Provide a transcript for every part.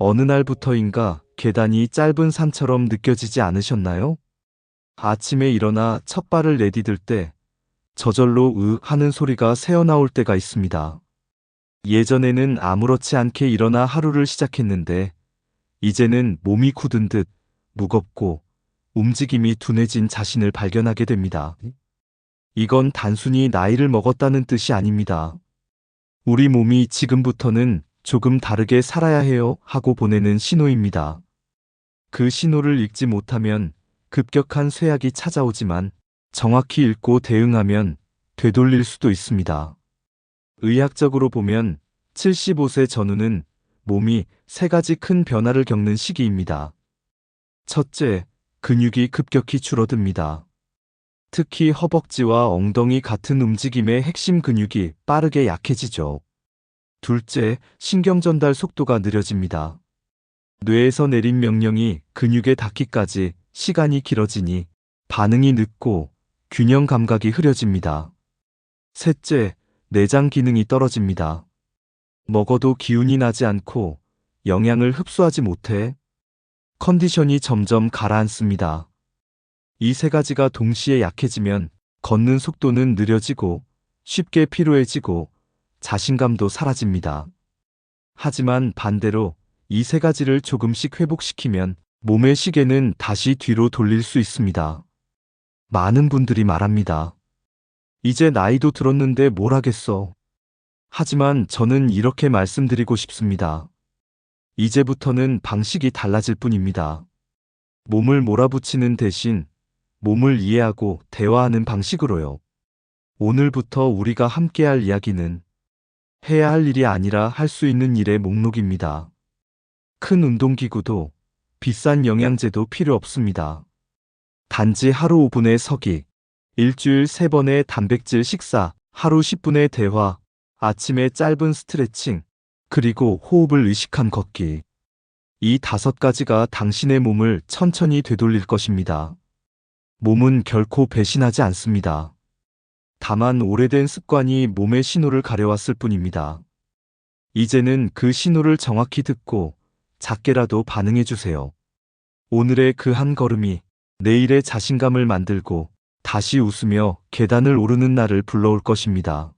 어느 날부터인가 계단이 짧은 산처럼 느껴지지 않으셨나요? 아침에 일어나 첫 발을 내디딜 때 저절로 으 하는 소리가 새어나올 때가 있습니다. 예전에는 아무렇지 않게 일어나 하루를 시작했는데 이제는 몸이 굳은 듯 무겁고 움직임이 둔해진 자신을 발견하게 됩니다. 이건 단순히 나이를 먹었다는 뜻이 아닙니다. 우리 몸이 지금부터는 조금 다르게 살아야 해요 하고 보내는 신호입니다. 그 신호를 읽지 못하면 급격한 쇠약이 찾아오지만 정확히 읽고 대응하면 되돌릴 수도 있습니다. 의학적으로 보면 75세 전후는 몸이 세 가지 큰 변화를 겪는 시기입니다. 첫째, 근육이 급격히 줄어듭니다. 특히 허벅지와 엉덩이 같은 움직임의 핵심 근육이 빠르게 약해지죠. 둘째, 신경 전달 속도가 느려집니다. 뇌에서 내린 명령이 근육에 닿기까지 시간이 길어지니 반응이 늦고 균형 감각이 흐려집니다. 셋째, 내장 기능이 떨어집니다. 먹어도 기운이 나지 않고 영양을 흡수하지 못해 컨디션이 점점 가라앉습니다. 이 세 가지가 동시에 약해지면 걷는 속도는 느려지고 쉽게 피로해지고 자신감도 사라집니다. 하지만 반대로 이 세 가지를 조금씩 회복시키면 몸의 시계는 다시 뒤로 돌릴 수 있습니다. 많은 분들이 말합니다. 이제 나이도 들었는데 뭘 하겠어. 하지만 저는 이렇게 말씀드리고 싶습니다. 이제부터는 방식이 달라질 뿐입니다. 몸을 몰아붙이는 대신 몸을 이해하고 대화하는 방식으로요. 오늘부터 우리가 함께할 이야기는 해야 할 일이 아니라 할 수 있는 일의 목록입니다. 큰 운동기구도 비싼 영양제도 필요 없습니다. 단지 하루 5분의 서기, 일주일 3번의 단백질 식사, 하루 10분의 대화, 아침에 짧은 스트레칭, 그리고 호흡을 의식한 걷기. 이 다섯 가지가 당신의 몸을 천천히 되돌릴 것입니다. 몸은 결코 배신하지 않습니다. 다만 오래된 습관이 몸의 신호를 가려왔을 뿐입니다. 이제는 그 신호를 정확히 듣고 작게라도 반응해 주세요. 오늘의 그 한 걸음이 내일의 자신감을 만들고 다시 웃으며 계단을 오르는 날을 불러올 것입니다.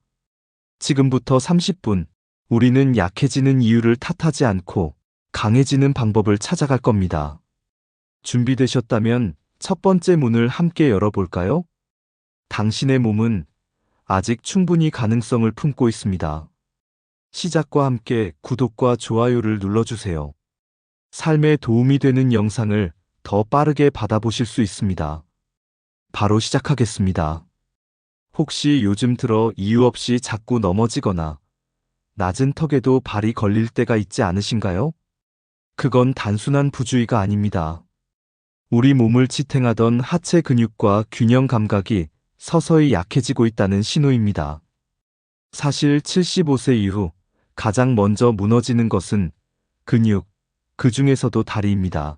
지금부터 30분 우리는 약해지는 이유를 탓하지 않고 강해지는 방법을 찾아갈 겁니다. 준비되셨다면 첫 번째 문을 함께 열어볼까요? 당신의 몸은 아직 충분히 가능성을 품고 있습니다. 시작과 함께 구독과 좋아요를 눌러주세요. 삶에 도움이 되는 영상을 더 빠르게 받아보실 수 있습니다. 바로 시작하겠습니다. 혹시 요즘 들어 이유 없이 자꾸 넘어지거나 낮은 턱에도 발이 걸릴 때가 있지 않으신가요? 그건 단순한 부주의가 아닙니다. 우리 몸을 지탱하던 하체 근육과 균형 감각이 서서히 약해지고 있다는 신호입니다. 사실 75세 이후 가장 먼저 무너지는 것은 근육, 그 중에서도 다리입니다.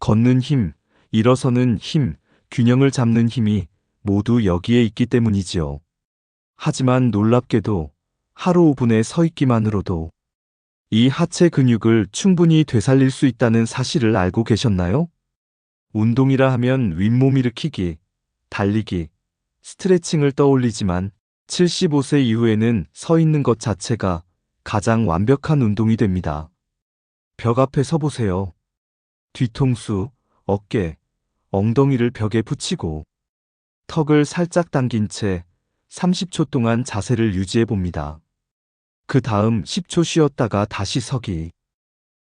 걷는 힘, 일어서는 힘, 균형을 잡는 힘이 모두 여기에 있기 때문이지요. 하지만 놀랍게도 하루 5분에 서 있기만으로도 이 하체 근육을 충분히 되살릴 수 있다는 사실을 알고 계셨나요? 운동이라 하면 윗몸 일으키기, 달리기, 스트레칭을 떠올리지만 75세 이후에는 서 있는 것 자체가 가장 완벽한 운동이 됩니다. 벽 앞에 서 보세요. 뒤통수, 어깨, 엉덩이를 벽에 붙이고 턱을 살짝 당긴 채 30초 동안 자세를 유지해 봅니다. 그 다음 10초 쉬었다가 다시 서기.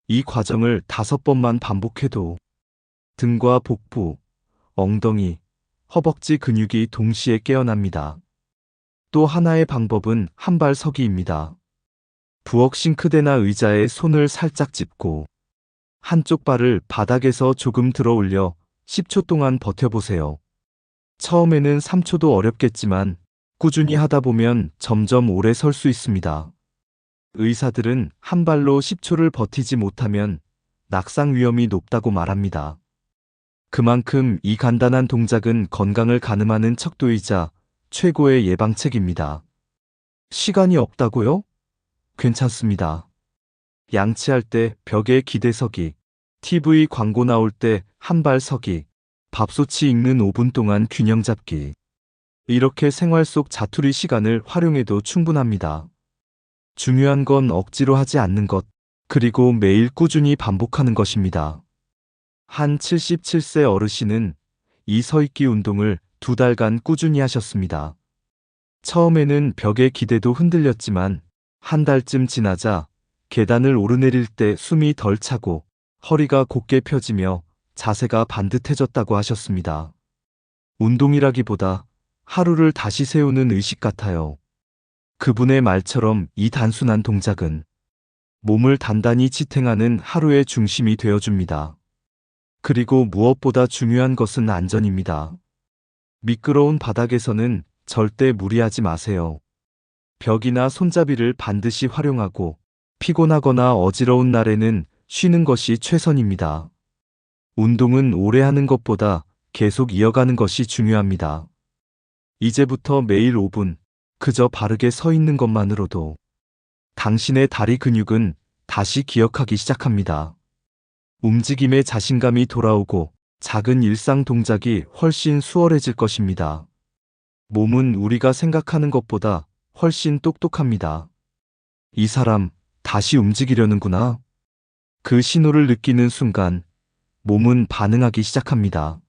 이 과정을 다섯 번만 반복해도 등과 복부, 엉덩이, 허벅지 근육이 동시에 깨어납니다. 또 하나의 방법은 한 발 서기입니다. 부엌 싱크대나 의자에 손을 살짝 짚고 한쪽 발을 바닥에서 조금 들어 올려 10초 동안 버텨보세요. 처음에는 3초도 어렵겠지만 꾸준히 하다 보면 점점 오래 설 수 있습니다. 의사들은 한 발로 10초를 버티지 못하면 낙상 위험이 높다고 말합니다. 그만큼 이 간단한 동작은 건강을 가늠하는 척도이자 최고의 예방책입니다. 시간이 없다고요? 괜찮습니다. 양치할 때 벽에 기대서기, TV 광고 나올 때 한 발 서기, 밥솥이 익는 5분 동안 균형 잡기. 이렇게 생활 속 자투리 시간을 활용해도 충분합니다. 중요한 건 억지로 하지 않는 것, 그리고 매일 꾸준히 반복하는 것입니다. 한 77세 어르신은 이 서있기 운동을 두 달간 꾸준히 하셨습니다. 처음에는 벽의 기대도 흔들렸지만 한 달쯤 지나자 계단을 오르내릴 때 숨이 덜 차고 허리가 곧게 펴지며 자세가 반듯해졌다고 하셨습니다. 운동이라기보다 하루를 다시 세우는 의식 같아요. 그분의 말처럼 이 단순한 동작은 몸을 단단히 지탱하는 하루의 중심이 되어줍니다. 그리고 무엇보다 중요한 것은 안전입니다. 미끄러운 바닥에서는 절대 무리하지 마세요. 벽이나 손잡이를 반드시 활용하고 피곤하거나 어지러운 날에는 쉬는 것이 최선입니다. 운동은 오래 하는 것보다 계속 이어가는 것이 중요합니다. 이제부터 매일 5분, 그저 바르게 서 있는 것만으로도 당신의 다리 근육은 다시 기억하기 시작합니다. 움직임에 자신감이 돌아오고 작은 일상 동작이 훨씬 수월해질 것입니다. 몸은 우리가 생각하는 것보다 훨씬 똑똑합니다. 이 사람 다시 움직이려는구나. 그 신호를 느끼는 순간 몸은 반응하기 시작합니다.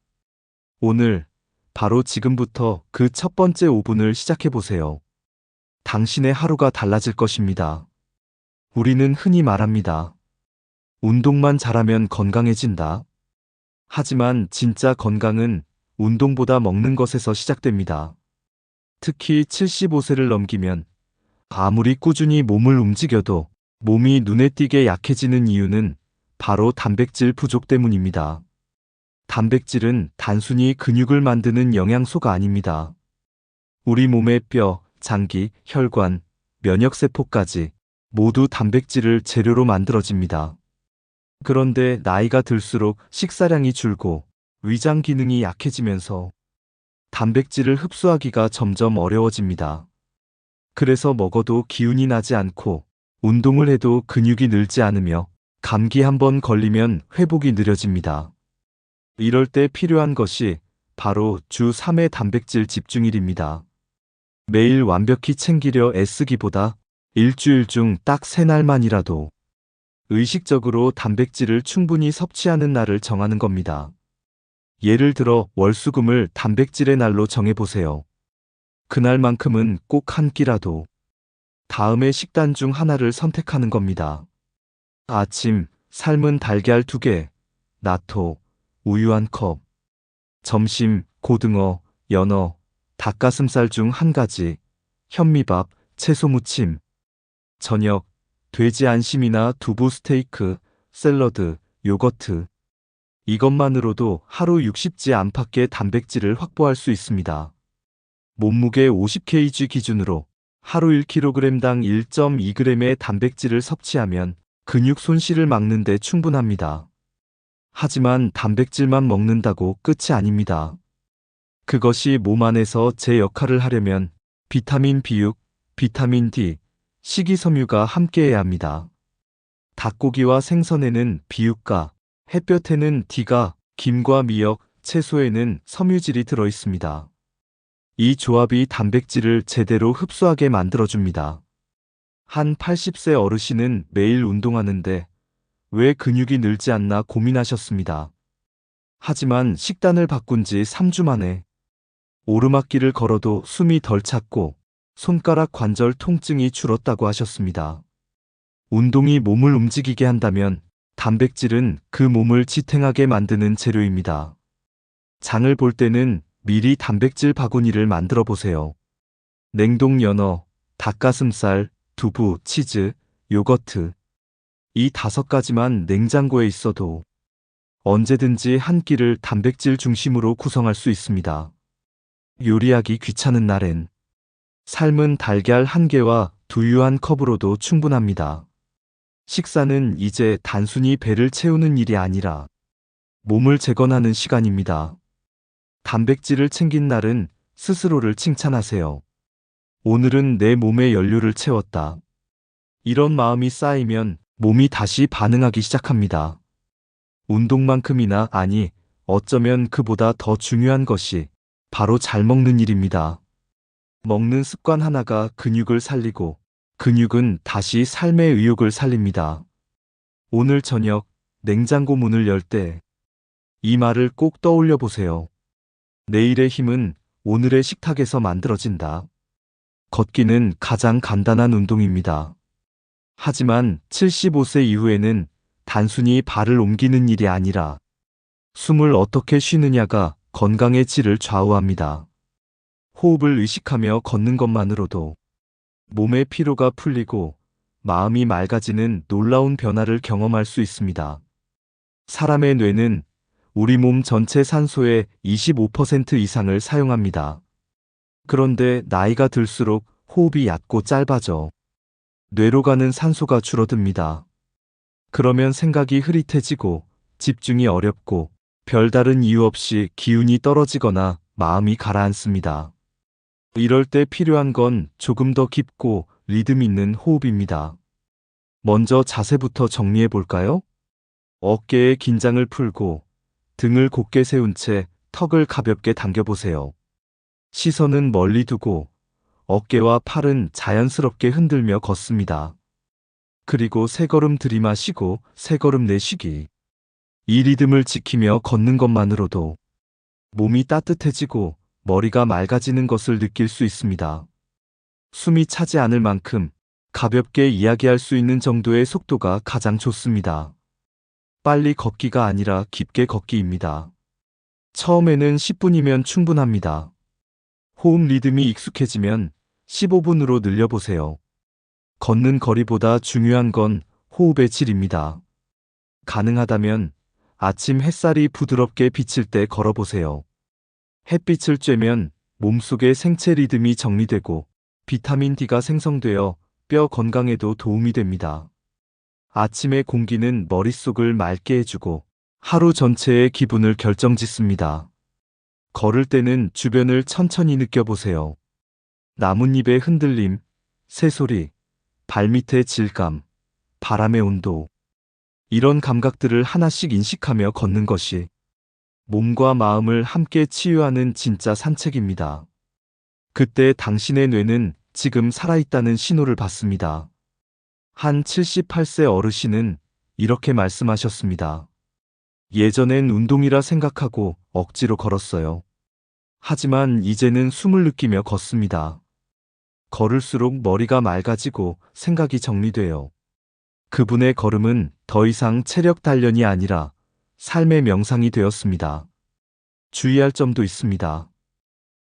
오늘 바로 지금부터 그 첫 번째 5분을 시작해 보세요. 당신의 하루가 달라질 것입니다. 우리는 흔히 말합니다. 운동만 잘하면 건강해진다. 하지만 진짜 건강은 운동보다 먹는 것에서 시작됩니다. 특히 75세를 넘기면 아무리 꾸준히 몸을 움직여도 몸이 눈에 띄게 약해지는 이유는 바로 단백질 부족 때문입니다. 단백질은 단순히 근육을 만드는 영양소가 아닙니다. 우리 몸의 뼈, 장기, 혈관, 면역세포까지 모두 단백질을 재료로 만들어집니다. 그런데 나이가 들수록 식사량이 줄고 위장 기능이 약해지면서 단백질을 흡수하기가 점점 어려워집니다. 그래서 먹어도 기운이 나지 않고 운동을 해도 근육이 늘지 않으며 감기 한 번 걸리면 회복이 느려집니다. 이럴 때 필요한 것이 바로 주 3회 단백질 집중일입니다. 매일 완벽히 챙기려 애쓰기보다 일주일 중딱세 날만이라도 의식적으로 단백질을 충분히 섭취하는 날을 정하는 겁니다. 예를 들어 월수금을 단백질의 날로 정해보세요. 그날만큼은 꼭 한 끼라도 다음의 식단 중 하나를 선택하는 겁니다. 아침, 삶은 달걀 2개, 나토, 우유 한 컵. 점심, 고등어, 연어, 닭가슴살 중 한 가지, 현미밥, 채소 무침. 저녁, 돼지 안심이나 두부 스테이크, 샐러드, 요거트. 이것만으로도 하루 60지 안팎의 단백질을 확보할 수 있습니다. 몸무게 50kg 기준으로 하루 1kg당 1.2g의 단백질을 섭취하면 근육 손실을 막는 데 충분합니다. 하지만 단백질만 먹는다고 끝이 아닙니다. 그것이 몸 안에서 제 역할을 하려면 비타민 B6, 비타민 D, 식이섬유가 함께해야 합니다. 닭고기와 생선에는 비육과, 햇볕에는 D가, 김과 미역, 채소에는 섬유질이 들어 있습니다. 이 조합이 단백질을 제대로 흡수하게 만들어줍니다. 한 80세 어르신은 매일 운동하는데 왜 근육이 늘지 않나 고민하셨습니다. 하지만 식단을 바꾼 지 3주 만에 오르막길을 걸어도 숨이 덜 찼고 손가락 관절 통증이 줄었다고 하셨습니다. 운동이 몸을 움직이게 한다면 단백질은 그 몸을 지탱하게 만드는 재료입니다. 장을 볼 때는 미리 단백질 바구니를 만들어 보세요. 냉동 연어, 닭가슴살, 두부, 치즈, 요거트. 이 다섯 가지만 냉장고에 있어도 언제든지 한 끼를 단백질 중심으로 구성할 수 있습니다. 요리하기 귀찮은 날엔 삶은 달걀 한 개와 두유 한 컵으로도 충분합니다. 식사는 이제 단순히 배를 채우는 일이 아니라 몸을 재건하는 시간입니다. 단백질을 챙긴 날은 스스로를 칭찬하세요. 오늘은 내 몸에 연료를 채웠다. 이런 마음이 쌓이면 몸이 다시 반응하기 시작합니다. 운동만큼이나 아니, 어쩌면 그보다 더 중요한 것이 바로 잘 먹는 일입니다. 먹는 습관 하나가 근육을 살리고 근육은 다시 삶의 의욕을 살립니다. 오늘 저녁 냉장고 문을 열 때 이 말을 꼭 떠올려 보세요. 내일의 힘은 오늘의 식탁에서 만들어진다. 걷기는 가장 간단한 운동입니다. 하지만 75세 이후에는 단순히 발을 옮기는 일이 아니라 숨을 어떻게 쉬느냐가 건강의 질을 좌우합니다. 호흡을 의식하며 걷는 것만으로도 몸의 피로가 풀리고 마음이 맑아지는 놀라운 변화를 경험할 수 있습니다. 사람의 뇌는 우리 몸 전체 산소의 25% 이상을 사용합니다. 그런데 나이가 들수록 호흡이 얕고 짧아져 뇌로 가는 산소가 줄어듭니다. 그러면 생각이 흐릿해지고 집중이 어렵고 별다른 이유 없이 기운이 떨어지거나 마음이 가라앉습니다. 이럴 때 필요한 건 조금 더 깊고 리듬 있는 호흡입니다. 먼저 자세부터 정리해 볼까요? 어깨의 긴장을 풀고 등을 곧게 세운 채 턱을 가볍게 당겨보세요. 시선은 멀리 두고 어깨와 팔은 자연스럽게 흔들며 걷습니다. 그리고 세 걸음 들이마시고 세 걸음 내쉬기. 이 리듬을 지키며 걷는 것만으로도 몸이 따뜻해지고 머리가 맑아지는 것을 느낄 수 있습니다. 숨이 차지 않을 만큼 가볍게 이야기할 수 있는 정도의 속도가 가장 좋습니다. 빨리 걷기가 아니라 깊게 걷기입니다. 처음에는 10분이면 충분합니다. 호흡 리듬이 익숙해지면 15분으로 늘려보세요. 걷는 거리보다 중요한 건 호흡의 질입니다. 가능하다면 아침 햇살이 부드럽게 비칠 때 걸어보세요. 햇빛을 쬐면 몸속의 생체 리듬이 정리되고 비타민 D가 생성되어 뼈 건강에도 도움이 됩니다. 아침의 공기는 머릿속을 맑게 해주고 하루 전체의 기분을 결정짓습니다. 걸을 때는 주변을 천천히 느껴보세요. 나뭇잎의 흔들림, 새소리, 발밑의 질감, 바람의 온도. 이런 감각들을 하나씩 인식하며 걷는 것이 몸과 마음을 함께 치유하는 진짜 산책입니다. 그때 당신의 뇌는 지금 살아있다는 신호를 받습니다. 한 78세 어르신은 이렇게 말씀하셨습니다. 예전엔 운동이라 생각하고 억지로 걸었어요. 하지만 이제는 숨을 느끼며 걷습니다. 걸을수록 머리가 맑아지고 생각이 정리돼요. 그분의 걸음은 더 이상 체력 단련이 아니라 삶의 명상이 되었습니다. 주의할 점도 있습니다.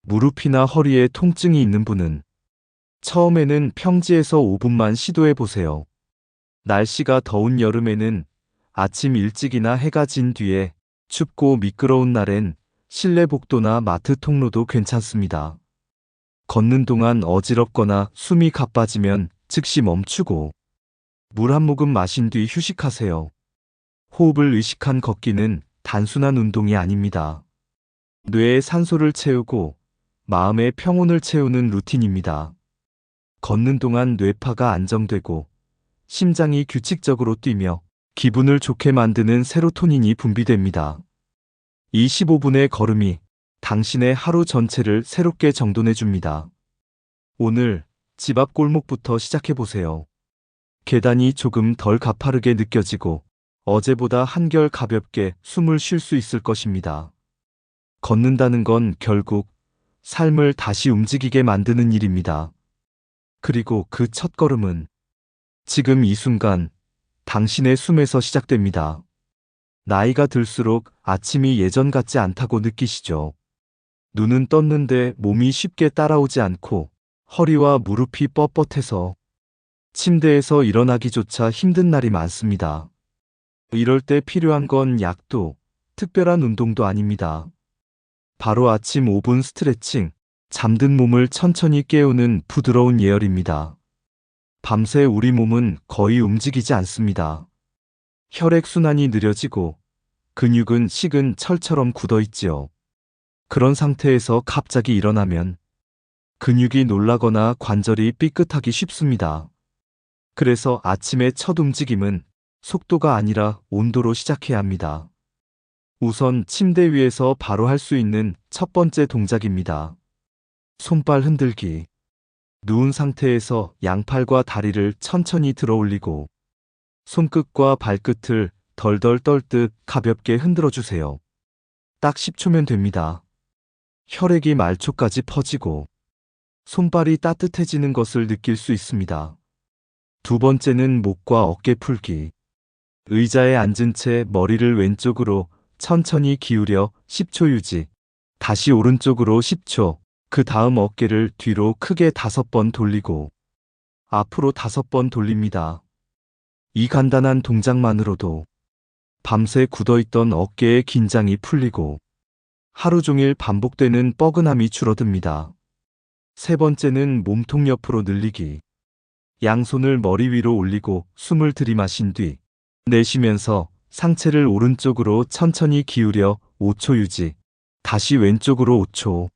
무릎이나 허리에 통증이 있는 분은 처음에는 평지에서 5분만 시도해 보세요. 날씨가 더운 여름에는 아침 일찍이나 해가 진 뒤에 춥고 미끄러운 날엔 실내 복도나 마트 통로도 괜찮습니다. 걷는 동안 어지럽거나 숨이 가빠지면 즉시 멈추고 물 한 모금 마신 뒤 휴식하세요. 호흡을 의식한 걷기는 단순한 운동이 아닙니다. 뇌에 산소를 채우고 마음의 평온을 채우는 루틴입니다. 걷는 동안 뇌파가 안정되고 심장이 규칙적으로 뛰며 기분을 좋게 만드는 세로토닌이 분비됩니다. 25분의 걸음이 당신의 하루 전체를 새롭게 정돈해 줍니다. 오늘 집 앞 골목부터 시작해 보세요. 계단이 조금 덜 가파르게 느껴지고 어제보다 한결 가볍게 숨을 쉴 수 있을 것입니다. 걷는다는 건 결국 삶을 다시 움직이게 만드는 일입니다. 그리고 그 첫 걸음은 지금 이 순간 당신의 숨에서 시작됩니다. 나이가 들수록 아침이 예전 같지 않다고 느끼시죠? 눈은 떴는데 몸이 쉽게 따라오지 않고 허리와 무릎이 뻣뻣해서 침대에서 일어나기조차 힘든 날이 많습니다. 이럴 때 필요한 건 약도 특별한 운동도 아닙니다. 바로 아침 5분 스트레칭, 잠든 몸을 천천히 깨우는 부드러운 예열입니다. 밤새 우리 몸은 거의 움직이지 않습니다. 혈액순환이 느려지고 근육은 식은 철처럼 굳어 있지요. 그런 상태에서 갑자기 일어나면 근육이 놀라거나 관절이 삐끗하기 쉽습니다. 그래서 아침의 첫 움직임은 속도가 아니라 온도로 시작해야 합니다. 우선 침대 위에서 바로 할 수 있는 첫 번째 동작입니다. 손발 흔들기. 누운 상태에서 양팔과 다리를 천천히 들어 올리고 손끝과 발끝을 덜덜 떨 듯 가볍게 흔들어 주세요. 딱 10초면 됩니다. 혈액이 말초까지 퍼지고 손발이 따뜻해지는 것을 느낄 수 있습니다. 두 번째는 목과 어깨 풀기. 의자에 앉은 채 머리를 왼쪽으로 천천히 기울여 10초 유지. 다시 오른쪽으로 10초. 그 다음 어깨를 뒤로 크게 다섯 번 돌리고 앞으로 다섯 번 돌립니다. 이 간단한 동작만으로도 밤새 굳어있던 어깨의 긴장이 풀리고 하루 종일 반복되는 뻐근함이 줄어듭니다. 세 번째는 몸통 옆으로 늘리기. 양손을 머리 위로 올리고 숨을 들이마신 뒤 내쉬면서 상체를 오른쪽으로 천천히 기울여 5초 유지. 다시 왼쪽으로 5초.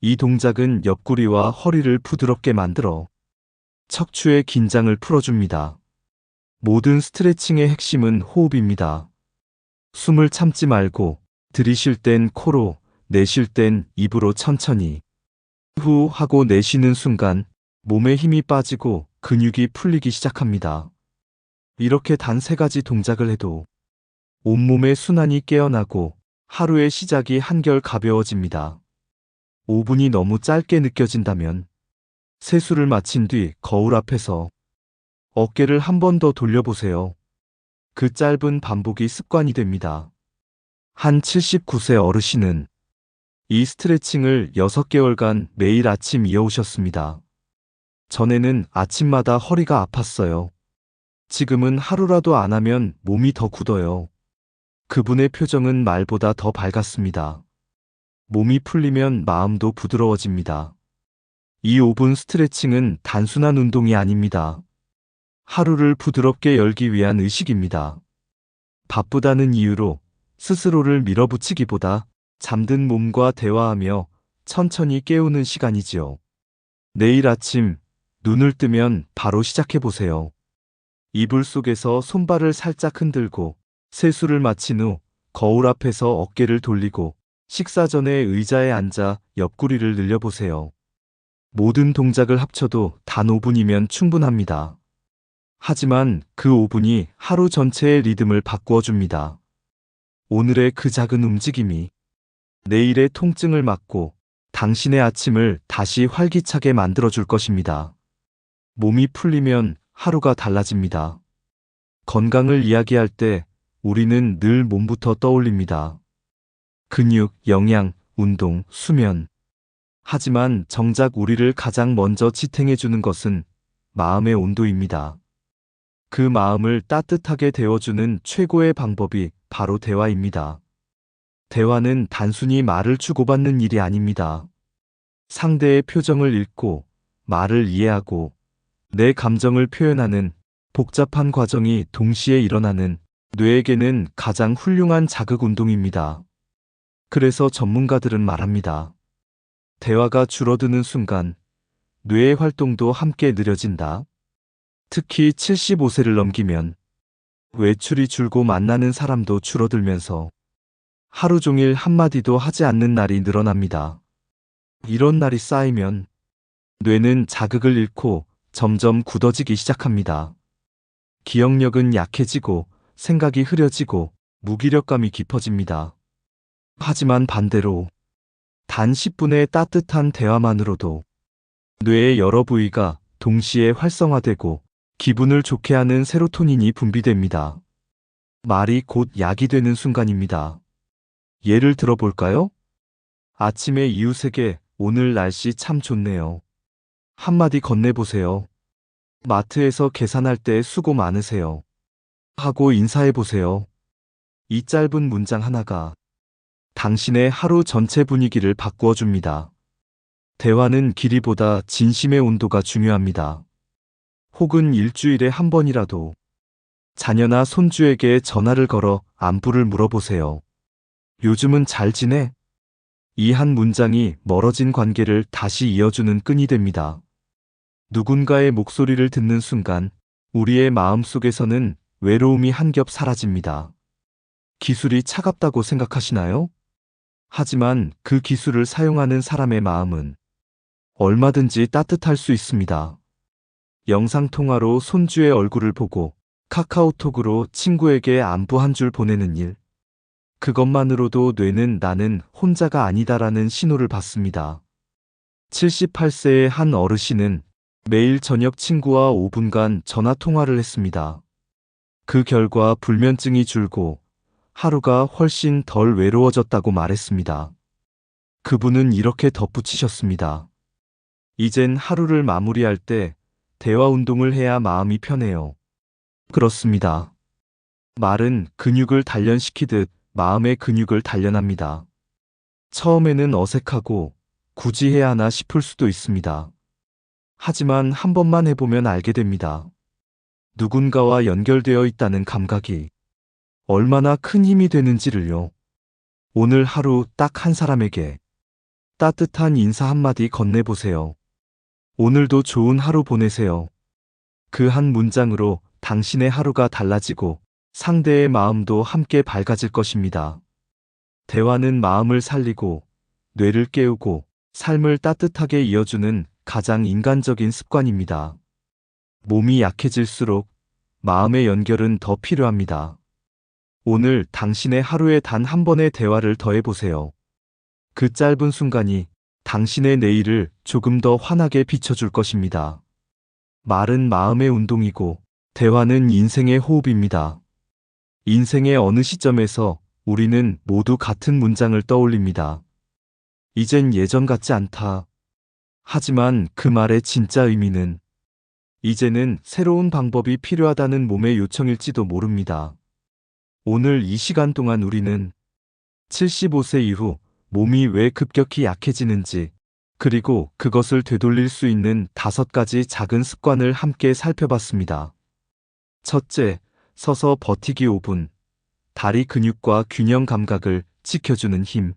이 동작은 옆구리와 허리를 부드럽게 만들어 척추의 긴장을 풀어줍니다. 모든 스트레칭의 핵심은 호흡입니다. 숨을 참지 말고 들이쉴 땐 코로, 내쉴 땐 입으로 천천히. 후 하고 내쉬는 순간 몸에 힘이 빠지고 근육이 풀리기 시작합니다. 이렇게 단 세 가지 동작을 해도 온몸의 순환이 깨어나고 하루의 시작이 한결 가벼워집니다. 5분이 너무 짧게 느껴진다면 세수를 마친 뒤 거울 앞에서 어깨를 한 번 더 돌려보세요. 그 짧은 반복이 습관이 됩니다. 한 79세 어르신은 이 스트레칭을 6개월간 매일 아침 이어오셨습니다. 전에는 아침마다 허리가 아팠어요. 지금은 하루라도 안 하면 몸이 더 굳어요. 그분의 표정은 말보다 더 밝았습니다. 몸이 풀리면 마음도 부드러워집니다. 이 5분 스트레칭은 단순한 운동이 아닙니다. 하루를 부드럽게 열기 위한 의식입니다. 바쁘다는 이유로 스스로를 밀어붙이기보다 잠든 몸과 대화하며 천천히 깨우는 시간이지요. 내일 아침 눈을 뜨면 바로 시작해보세요. 이불 속에서 손발을 살짝 흔들고 세수를 마친 후 거울 앞에서 어깨를 돌리고 식사 전에 의자에 앉아 옆구리를 늘려보세요. 모든 동작을 합쳐도 단 5분이면 충분합니다. 하지만 그 5분이 하루 전체의 리듬을 바꾸어 줍니다. 오늘의 그 작은 움직임이 내일의 통증을 막고 당신의 아침을 다시 활기차게 만들어 줄 것입니다. 몸이 풀리면 하루가 달라집니다. 건강을 이야기할 때 우리는 늘 몸부터 떠올립니다. 근육, 영양, 운동, 수면. 하지만 정작 우리를 가장 먼저 지탱해 주는 것은 마음의 온도입니다. 그 마음을 따뜻하게 데워주는 최고의 방법이 바로 대화입니다. 대화는 단순히 말을 주고받는 일이 아닙니다. 상대의 표정을 읽고 말을 이해하고 내 감정을 표현하는 복잡한 과정이 동시에 일어나는 뇌에게는 가장 훌륭한 자극 운동입니다. 그래서 전문가들은 말합니다. 대화가 줄어드는 순간 뇌의 활동도 함께 느려진다. 특히 75세를 넘기면 외출이 줄고 만나는 사람도 줄어들면서 하루 종일 한마디도 하지 않는 날이 늘어납니다. 이런 날이 쌓이면 뇌는 자극을 잃고 점점 굳어지기 시작합니다. 기억력은 약해지고 생각이 흐려지고 무기력감이 깊어집니다. 하지만 반대로 단 10분의 따뜻한 대화만으로도 뇌의 여러 부위가 동시에 활성화되고 기분을 좋게 하는 세로토닌이 분비됩니다. 말이 곧 약이 되는 순간입니다. 예를 들어볼까요? 아침에 이웃에게 오늘 날씨 참 좋네요. 한마디 건네보세요. 마트에서 계산할 때 수고 많으세요. 하고 인사해보세요. 이 짧은 문장 하나가 당신의 하루 전체 분위기를 바꾸어 줍니다. 대화는 길이보다 진심의 온도가 중요합니다. 혹은 일주일에 한 번이라도 자녀나 손주에게 전화를 걸어 안부를 물어보세요. 요즘은 잘 지내? 이 한 문장이 멀어진 관계를 다시 이어주는 끈이 됩니다. 누군가의 목소리를 듣는 순간 우리의 마음 속에서는 외로움이 한 겹 사라집니다. 기술이 차갑다고 생각하시나요? 하지만 그 기술을 사용하는 사람의 마음은 얼마든지 따뜻할 수 있습니다. 영상통화로 손주의 얼굴을 보고 카카오톡으로 친구에게 안부 한 줄 보내는 일. 그것만으로도 뇌는 나는 혼자가 아니다라는 신호를 받습니다. 78세의 한 어르신은 매일 저녁 친구와 5분간 전화 통화를 했습니다. 그 결과 불면증이 줄고 하루가 훨씬 덜 외로워졌다고 말했습니다. 그분은 이렇게 덧붙이셨습니다. 이젠 하루를 마무리할 때 대화 운동을 해야 마음이 편해요. 그렇습니다. 말은 근육을 단련시키듯 마음의 근육을 단련합니다. 처음에는 어색하고 굳이 해야 하나 싶을 수도 있습니다. 하지만 한 번만 해보면 알게 됩니다. 누군가와 연결되어 있다는 감각이 얼마나 큰 힘이 되는지를요. 오늘 하루 딱 한 사람에게 따뜻한 인사 한마디 건네보세요. 오늘도 좋은 하루 보내세요. 그 한 문장으로 당신의 하루가 달라지고 상대의 마음도 함께 밝아질 것입니다. 대화는 마음을 살리고 뇌를 깨우고 삶을 따뜻하게 이어주는 가장 인간적인 습관입니다. 몸이 약해질수록 마음의 연결은 더 필요합니다. 오늘 당신의 하루에 단 한 번의 대화를 더해보세요. 그 짧은 순간이 당신의 내일을 조금 더 환하게 비춰줄 것입니다. 말은 마음의 운동이고 대화는 인생의 호흡입니다. 인생의 어느 시점에서 우리는 모두 같은 문장을 떠올립니다. 이젠 예전 같지 않다. 하지만 그 말의 진짜 의미는 이제는 새로운 방법이 필요하다는 몸의 요청일지도 모릅니다. 오늘 이 시간 동안 우리는 75세 이후 몸이 왜 급격히 약해지는지 그리고 그것을 되돌릴 수 있는 다섯 가지 작은 습관을 함께 살펴봤습니다. 첫째, 서서 버티기 5분. 다리 근육과 균형 감각을 지켜주는 힘.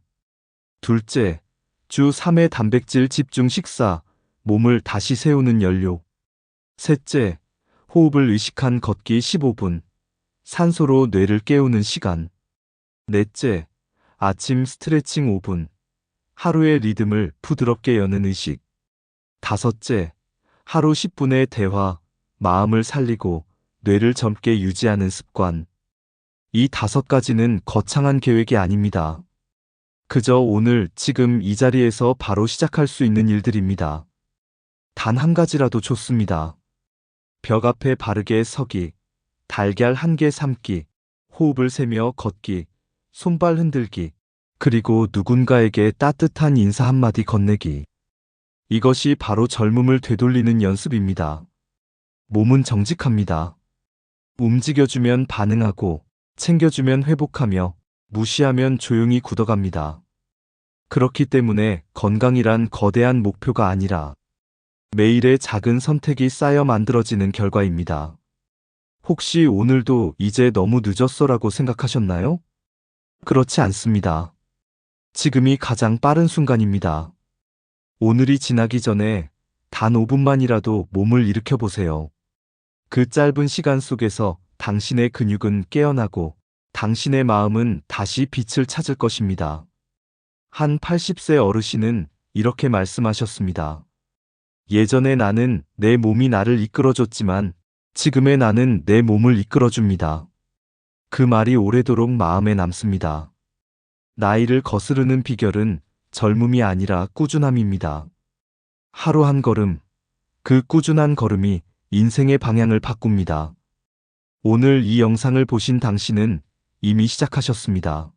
둘째, 주 3회 단백질 집중 식사, 몸을 다시 세우는 연료. 셋째, 호흡을 의식한 걷기 15분. 산소로 뇌를 깨우는 시간. 넷째, 아침 스트레칭 5분. 하루의 리듬을 부드럽게 여는 의식. 다섯째, 하루 10분의 대화, 마음을 살리고 뇌를 젊게 유지하는 습관. 이 다섯 가지는 거창한 계획이 아닙니다. 그저 오늘 지금 이 자리에서 바로 시작할 수 있는 일들입니다. 단 한 가지라도 좋습니다. 벽 앞에 바르게 서기, 달걀 한 개 삶기, 호흡을 세며 걷기, 손발 흔들기, 그리고 누군가에게 따뜻한 인사 한마디 건네기. 이것이 바로 젊음을 되돌리는 연습입니다. 몸은 정직합니다. 움직여주면 반응하고, 챙겨주면 회복하며, 무시하면 조용히 굳어갑니다. 그렇기 때문에 건강이란 거대한 목표가 아니라 매일의 작은 선택이 쌓여 만들어지는 결과입니다. 혹시 오늘도 이제 너무 늦었어라고 생각하셨나요? 그렇지 않습니다. 지금이 가장 빠른 순간입니다. 오늘이 지나기 전에 단 5분만이라도 몸을 일으켜 보세요. 그 짧은 시간 속에서 당신의 근육은 깨어나고 당신의 마음은 다시 빛을 찾을 것입니다. 한 80세 어르신은 이렇게 말씀하셨습니다. 예전에 나는 내 몸이 나를 이끌어줬지만 지금의 나는 내 몸을 이끌어줍니다. 그 말이 오래도록 마음에 남습니다. 나이를 거스르는 비결은 젊음이 아니라 꾸준함입니다. 하루 한 걸음, 그 꾸준한 걸음이 인생의 방향을 바꿉니다. 오늘 이 영상을 보신 당신은 이미 시작하셨습니다.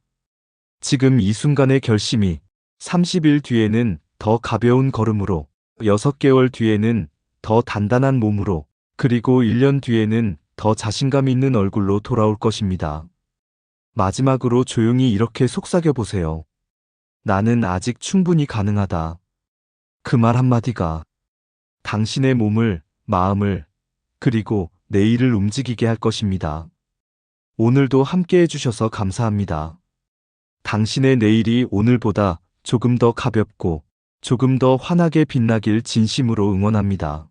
지금 이 순간의 결심이 30일 뒤에는 더 가벼운 걸음으로, 6개월 뒤에는 더 단단한 몸으로, 그리고 1년 뒤에는 더 자신감 있는 얼굴로 돌아올 것입니다. 마지막으로 조용히 이렇게 속삭여 보세요. 나는 아직 충분히 가능하다. 그 말 한마디가 당신의 몸을, 마음을, 그리고 내일을 움직이게 할 것입니다. 오늘도 함께 해주셔서 감사합니다. 당신의 내일이 오늘보다 조금 더 가볍고 조금 더 환하게 빛나길 진심으로 응원합니다.